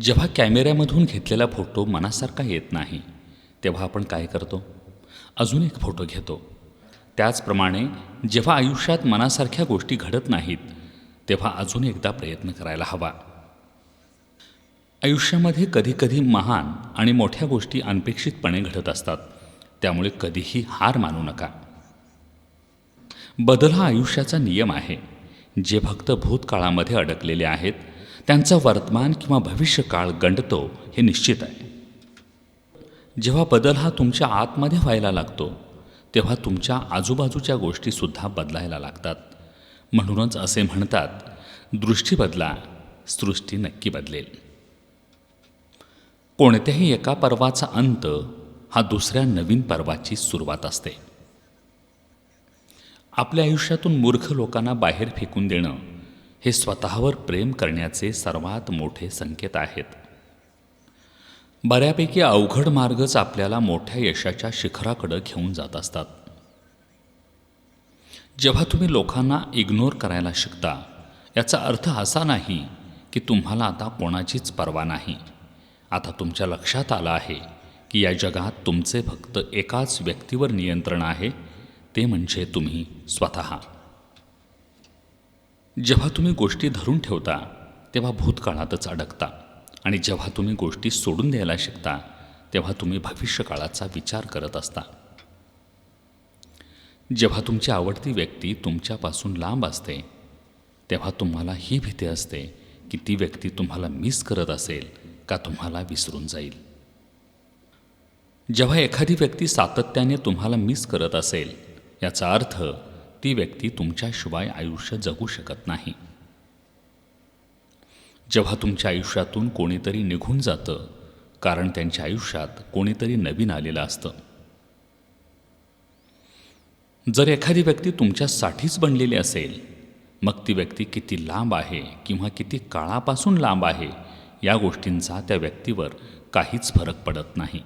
जेव्हा कॅमेऱ्यामधून घेतलेला फोटो मनासारखा येत नाही तेव्हा आपण काय करतो? अजून एक फोटो घेतो. त्याचप्रमाणे जेव्हा आयुष्यात मनासारख्या गोष्टी घडत नाहीत तेव्हा अजून एकदा प्रयत्न करायला हवा. आयुष्यामध्ये कधीकधी महान आणि मोठ्या गोष्टी अनपेक्षितपणे घडत असतात त्यामुळे कधीही हार मानू नका. बदल हा आयुष्याचा नियम आहे. जे फक्त भूतकाळामध्ये अडकलेले आहेत त्यांचा वर्तमान किंवा भविष्यकाळ गंडतो हे निश्चित आहे. जेव्हा बदल हा तुमच्या आतमध्ये व्हायला लागतो तेव्हा तुमच्या आजूबाजूच्या गोष्टीसुद्धा बदलायला लागतात. म्हणूनच असे म्हणतात दृष्टी बदला सृष्टी नक्की बदलेल. कोणत्याही एका पर्वाचा अंत हा दुसऱ्या नवीन पर्वाची सुरुवात असते. आपल्या आयुष्यातून मूर्ख लोकांना बाहेर फेकून देणं हे स्वतःवर प्रेम करण्याचे सर्वात मोठे संकेत आहेत. बऱ्यापैकी अवघड मार्गच आपल्याला मोठ्या यशाच्या शिखराकडं घेऊन जात असतात. जेव्हा तुम्ही लोकांना इग्नोर करायला शिकता याचा अर्थ असा नाही की तुम्हाला आता कोणाचीच पर्वा नाही. आता तुमच्या लक्षात आलं आहे की या जगात तुमचे फक्त एकाच व्यक्तीवर नियंत्रण आहे ते म्हणजे तुम्ही स्वतः. जेव्हा तुम्ही गोष्टी धरून ठेवता तेव्हा भूतकाळातच अडकता. आणि जेव्हा तुम्ही गोष्टी सोडून द्यायला शिकता तेव्हा तुम्ही भविष्यकाळाचा विचार करत असता. जेव्हा तुमची आवडती व्यक्ती तुमच्यापासून लांब असते तेव्हा तुम्हाला ही भीती असते की ती व्यक्ती तुम्हाला मिस करत असेल का तुम्हाला विसरून जाईल. जेव्हा एखादी व्यक्ती सातत्याने तुम्हाला मिस करत असेल याचा अर्थ ती व्यक्ती तुमच्याशिवाय आयुष्य जगू शकत नाही. जेव्हा तुमच्या आयुष्यातून कोणीतरी निघून जातं कारण त्यांच्या आयुष्यात कोणीतरी नवीन आलेलं असतं. जर एखादी व्यक्ती तुमच्यासाठीच बनलेली असेल मग ती व्यक्ती किती लांब आहे किंवा किती काळापासून लांब आहे या गोष्टींचा त्या व्यक्तीवर काहीच फरक पडत नाही.